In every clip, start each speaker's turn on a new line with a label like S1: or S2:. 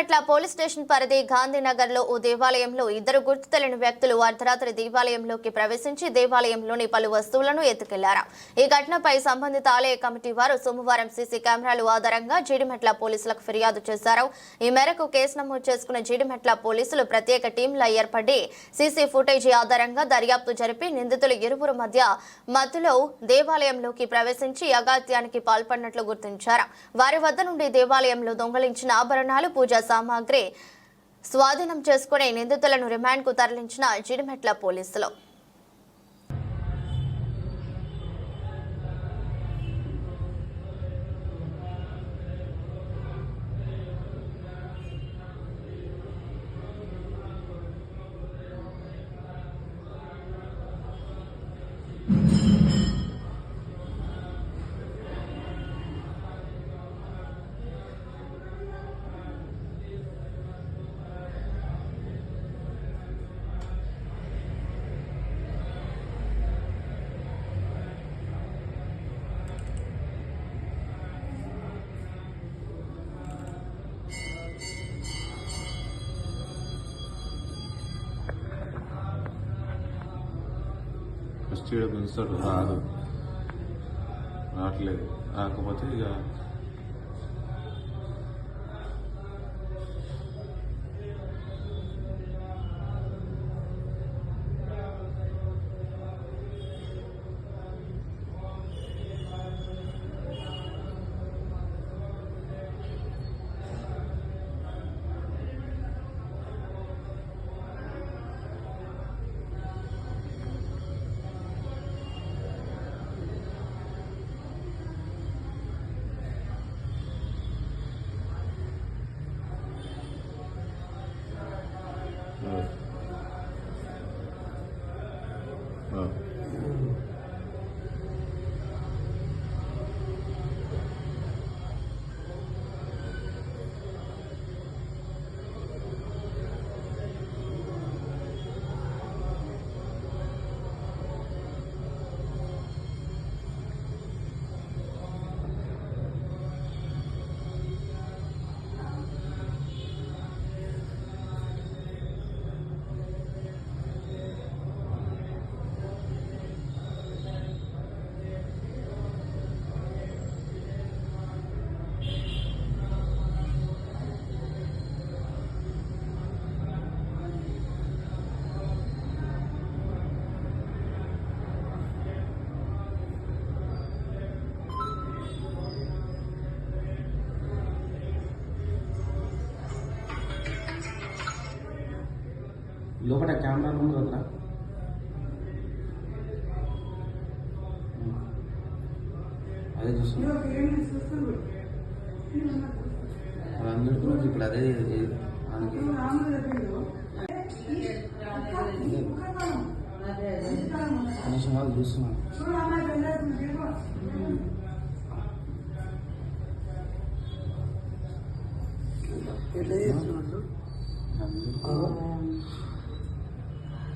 S1: Jeedimetla police station పరిధి గాంధీనగర్లో ఓ దేవాలయంలో ఇద్దరు గుర్తు తెలియని వ్యక్తులు అర్ధరాత్రి దేవాలయంలోకి ప్రవేశించి దేవాలయంలోని పలు వస్తువులను ఎత్తుకెళ్ళారు. ఈ ఘటనపై సంబంధిత ఆలయ కమిటీ వారు సోమవారం సీసీ కెమెరాలు ఆధారంగా జీడిమెట్ల పోలీసులకు ఫిర్యాదు చేశారు. ఈ మేరకు కేసు నమోదు చేసుకున్న జీడిమెట్ల పోలీసులు ప్రత్యేక టీంల ఏర్పడి సీసీ ఫుటేజీ ఆధారంగా దర్యాప్తు జరిపి నిందితులు ఇరువురు మధ్య మధ్యలో దేవాలయంలోకి ప్రవేశించి అగాత్యానికి పాల్పడినట్లు గుర్తించారు. వారి వద్ద నుండి దేవాలయంలో దొంగలించిన ఆభరణాలు పూజా సామాగ్రి స్వాధీనం చేసుకునే నిందితులను రిమాండ్కు తరలించిన జిడిమెట్ల పోలీసులు.
S2: ఫస్ట్ ఇయర్ ప్రిన్సిపల్ రాదు. రావట్లేదు. రాకపోతే ఇక
S3: లోపల కెమెరా ఉంది కదరా అదే చూస్తున్నా. ఇప్పుడు అదే కనీసం వాళ్ళు చూస్తున్నాను
S4: ఎట్లా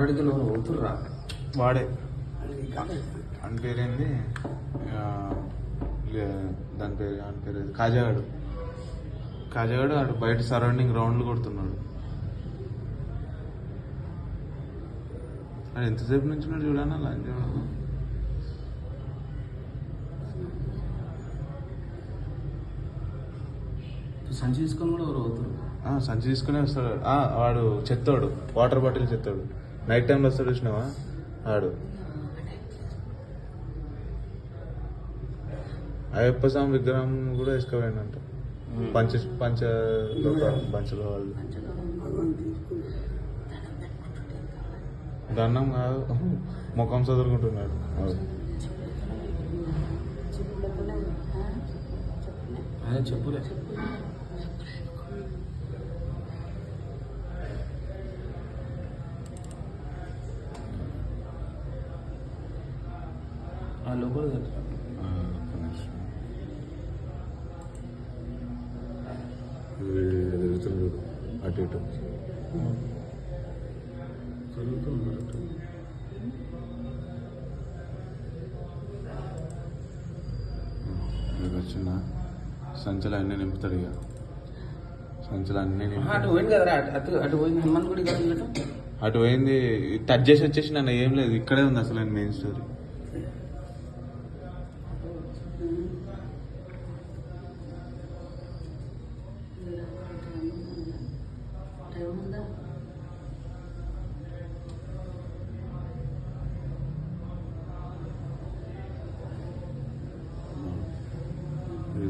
S3: అరడికి ఎవరు అవుతుర్రా?
S2: వాడే. అని పేరేంది? దాని పేరు అని పేరు ఏది? కాజాగాడు. కాజాగాడు ఆడు బయట సరౌండింగ్ రౌండ్లు కొడుతున్నాడు. అది ఎంతసేపు నుంచి చూడాలి అలా చూడాలి
S3: సంచి తీసుకొని కూడా ఎవరు అవుతురు
S2: ఆ, సంచి తీసుకునే వస్తాడు. ఆ, వాడు చెత్తోడు. వాటర్ బాటిల్ చెత్తోడు. నైట్ టైంలో వస్తాడు చూసినావా? ఆడు. అయ్యప్ప స్వామి విగ్రహం కూడా వేసుకోపోయిందంట పంచ పంచ పంచలో వాళ్ళు దండం కాదు. ముఖం చదువుకుంటున్నాడు.
S3: చెప్పులే. ఆ లోపల
S2: అటు ఇటు
S3: జరుగుతున్నారు
S2: మీకు అన్నీ నింపుతాడు ఇక సంచలు అన్నీ
S3: అటు పోయింది అటు అటు పోయింది హనుమాన్ గుడి
S2: అటు పోయింది టచ్ చేసి వచ్చేసి నన్ను ఏం లేదు ఇక్కడే ఉంది అసలు మెయిన్ స్టోరీ వీడు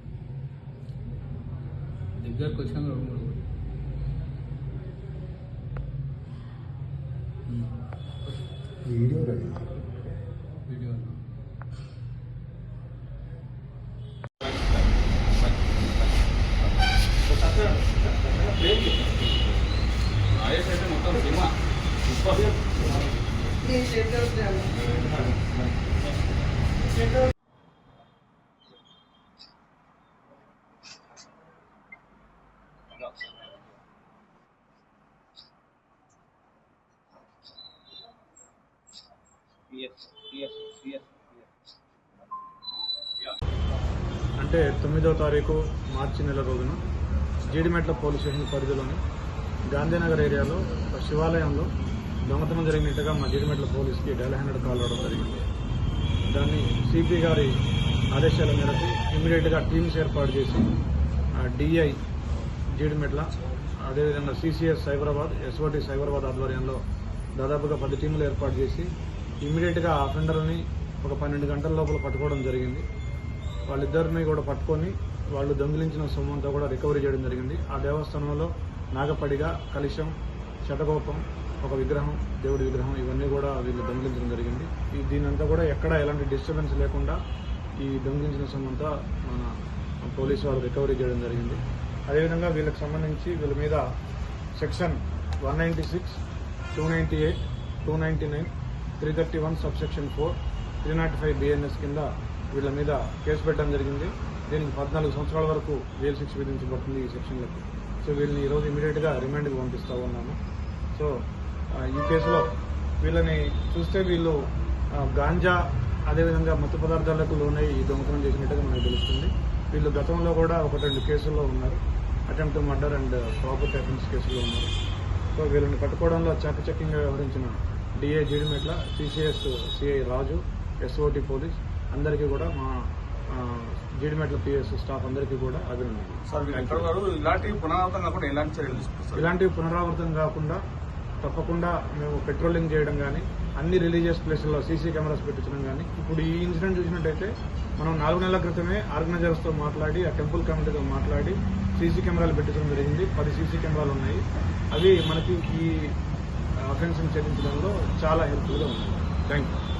S2: 내비할 거 창을
S3: 얼른 걸고. 일요일에. 일요일. Thank 네, you. 네, 네.
S5: అంటే తొమ్మిదవ తారీఖు మార్చి నెల రోజున జీడిమెట్ల పోలీస్ స్టేషన్ పరిధిలోని గాంధీనగర్ ఏరియాలో ఒక శివాలయంలో దొంగతనం జరిగినట్టుగా మా జీడిమెట్ల పోలీస్కి డెల్ హండ్రెడ్ కాల్ రావడం జరిగింది. దాన్ని సిపి గారి ఆదేశాల మేరకు ఇమీడియట్గా టీమ్స్ ఏర్పాటు చేసి డిఐ జీడిమెట్ల అదేవిధంగా సిసిఎస్ సైబరాబాద్ ఎస్ఓటి సైబరాబాద్ ఆధ్వర్యంలో దాదాపుగా పది టీములు ఏర్పాటు చేసి ఇమీడియట్గా ఆ అఫెండర్ని ఒక పన్నెండు గంటల లోపల పట్టుకోవడం జరిగింది. వాళ్ళిద్దరిని కూడా పట్టుకొని వాళ్ళు దొంగిలించిన సొమ్మంతా కూడా రికవరీ చేయడం జరిగింది. ఆ దేవస్థానంలో నాగపడిగ కలిశం శటకోపం ఒక విగ్రహం దేవుడి విగ్రహం ఇవన్నీ కూడా వీళ్ళు దొంగిలించడం జరిగింది. ఈ దీనంతా కూడా ఎక్కడ ఎలాంటి డిస్టర్బెన్స్ లేకుండా ఈ దొంగిలించిన సొమ్మంతా మన పోలీసు వాళ్ళు రికవరీ చేయడం జరిగింది. అదేవిధంగా వీళ్ళకి సంబంధించి వీళ్ళ మీద section one ninety six two ninety eight two ninety nine three thirty one sub section four three not five BNS కింద వీళ్ళ మీద కేసు పెట్టడం జరిగింది. దీనికి పద్నాలుగు సంవత్సరాల వరకు జైలు శిక్ష విధించబడుతుంది ఈ సెక్షన్లకు సో వీళ్ళని ఈరోజు ఇమీడియట్గా రిమాండ్కి పంపిస్తూ ఉన్నాము. సో ఈ కేసులో వీళ్ళని చూస్తే వీళ్ళు గాంజా అదేవిధంగా మత్తు పదార్థాలకు లోనై ఈ దొంగతనం చేసినట్టుగా మనకు తెలుస్తుంది. వీళ్ళు గతంలో కూడా ఒక రెండు కేసుల్లో ఉన్నారు. Attempt murder and property offence కేసులో ఉన్నారు. సో వీళ్ళని పట్టుకోవడంలో చాకచక్యంగా వ్యవహరించిన DA Jeedimetla CCS CI Raju SOT police అందరికీ కూడా మా జీడిమెట్ల పిఎస్ స్టాఫ్ అందరికీ కూడా అభినందనలు.
S6: సార్ మీరు ఎక్కడ ఉన్నారు? ఇలాంటి పునరావృతం కాకుండా ఎలాంటి చర్యలు
S5: ఇలాంటివి పునరావృతం కాకుండా తప్పకుండా మేము పెట్రోలింగ్ చేయడం కానీ అన్ని రిలీజియస్ ప్లేసుల్లో సీసీ కెమెరాస్ పెట్టించడం కానీ ఇప్పుడు ఈ ఇన్సిడెంట్ చూసినట్టయితే మనం నాలుగు నెలల క్రితమే ఆర్గనైజర్స్తో మాట్లాడి ఆ టెంపుల్ కమిటీతో మాట్లాడి సీసీ కెమెరాలు పెట్టించడం జరిగింది. పది సీసీ కెమెరాలు ఉన్నాయి. అవి మనకి ఈ అఫెన్స్ని చెల్లించడంలో చాలా హెల్ప్ఫుల్గా ఉంది. Thank you